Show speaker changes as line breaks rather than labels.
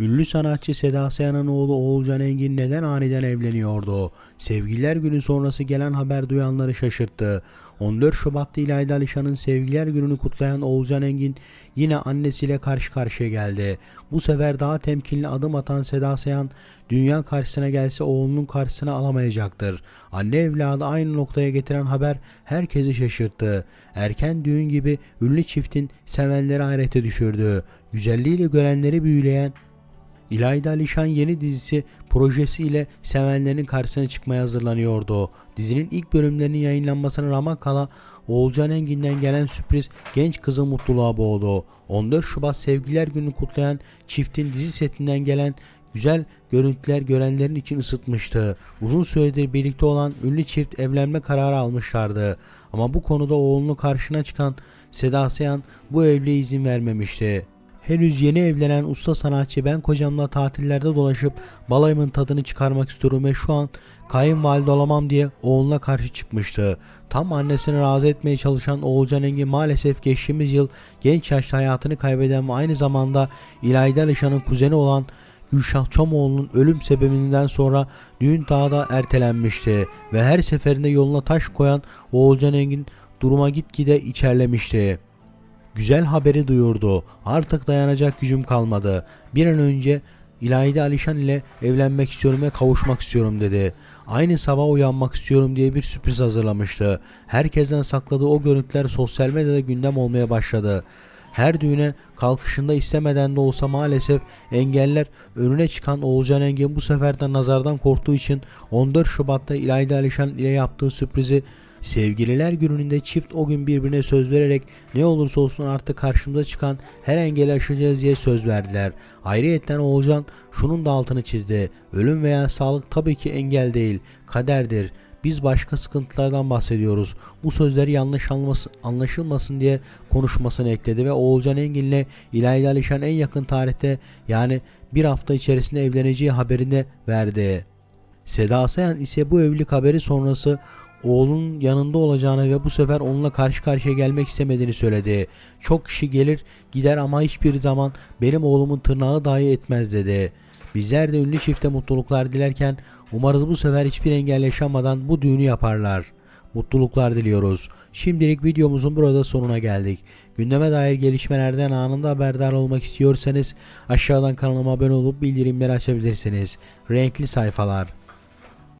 Ünlü sanatçı Seda Sayan'ın oğlu Oğulcan Engin neden aniden evleniyordu? Sevgililer günü sonrası gelen haber duyanları şaşırttı. 14 Şubat'ta İlayda Alişan'ın sevgililer gününü kutlayan Oğulcan Engin yine annesiyle karşı karşıya geldi. Bu sefer daha temkinli adım atan Seda Sayan dünya karşısına gelse oğlunun karşısına alamayacaktır. Anne evladı aynı noktaya getiren haber herkesi şaşırttı. Erken düğün gibi ünlü çiftin sevenleri hayrete düşürdü. Güzelliğiyle görenleri büyüleyen İlayda Alişan yeni dizisi projesiyle sevenlerin karşısına çıkmaya hazırlanıyordu. Dizinin ilk bölümlerinin yayınlanmasına ramak kala Oğulcan Engin'den gelen sürpriz genç kızı mutluluğa boğdu. 14 Şubat Sevgililer Günü kutlayan çiftin dizi setinden gelen güzel görüntüler görenlerin için ısıtmıştı. Uzun süredir birlikte olan ünlü çift evlenme kararı almışlardı. Ama bu konuda oğlunu karşına çıkan Seda Sayan bu evliliğe izin vermemişti. Henüz yeni evlenen usta sanatçı ben kocamla tatillerde dolaşıp balayımın tadını çıkarmak istiyorum ve şu an kayınvalide olamam diye oğluna karşı çıkmıştı. Tam annesini razı etmeye çalışan Oğulcan Engin maalesef geçtiğimiz yıl genç yaşta hayatını kaybeden ve aynı zamanda İlayda Alişan'ın kuzeni olan Gülşah Çomoğlu'nun ölüm sebebinden sonra düğün daha da ertelenmişti ve her seferinde yoluna taş koyan Oğulcan Engin duruma gitgide içerlemişti. Güzel haberi duyurdu. Artık dayanacak gücüm kalmadı. Bir an önce İlayda Alişan ile evlenmek istiyorum ve kavuşmak istiyorum dedi. Aynı sabah uyanmak istiyorum diye bir sürpriz hazırlamıştı. Herkesten sakladığı o görüntüler sosyal medyada gündem olmaya başladı. Her düğüne kalkışında istemeden de olsa maalesef engeller önüne çıkan Oğulcan Engin bu sefer de nazardan korktuğu için 14 Şubat'ta İlayda Alişan ile yaptığı sürprizi Sevgililer gününde çift o gün birbirine söz vererek ne olursa olsun artık karşımıza çıkan her engeli aşacağız diye söz verdiler. Ayrıyetten Oğulcan şunun da altını çizdi. Ölüm veya sağlık tabii ki engel değil, kaderdir. Biz başka sıkıntılardan bahsediyoruz. Bu sözleri yanlış anlaşılmasın diye konuşmasını ekledi ve Oğulcan Engin'le İlayda Alişan en yakın tarihte yani bir hafta içerisinde evleneceği haberini verdi. Seda Sayan ise bu evlilik haberi sonrası oğlunun yanında olacağını ve bu sefer onunla karşı karşıya gelmek istemediğini söyledi. Çok kişi gelir gider ama hiçbir zaman benim oğlumun tırnağı dahi etmez dedi. Bizler de ünlü çifte mutluluklar dilerken umarız bu sefer hiçbir engel yaşamadan bu düğünü yaparlar. Mutluluklar diliyoruz. Şimdilik videomuzun burada sonuna geldik. Gündeme dair gelişmelerden anında haberdar olmak istiyorsanız aşağıdan kanalıma abone olup bildirimleri açabilirsiniz. Renkli sayfalar.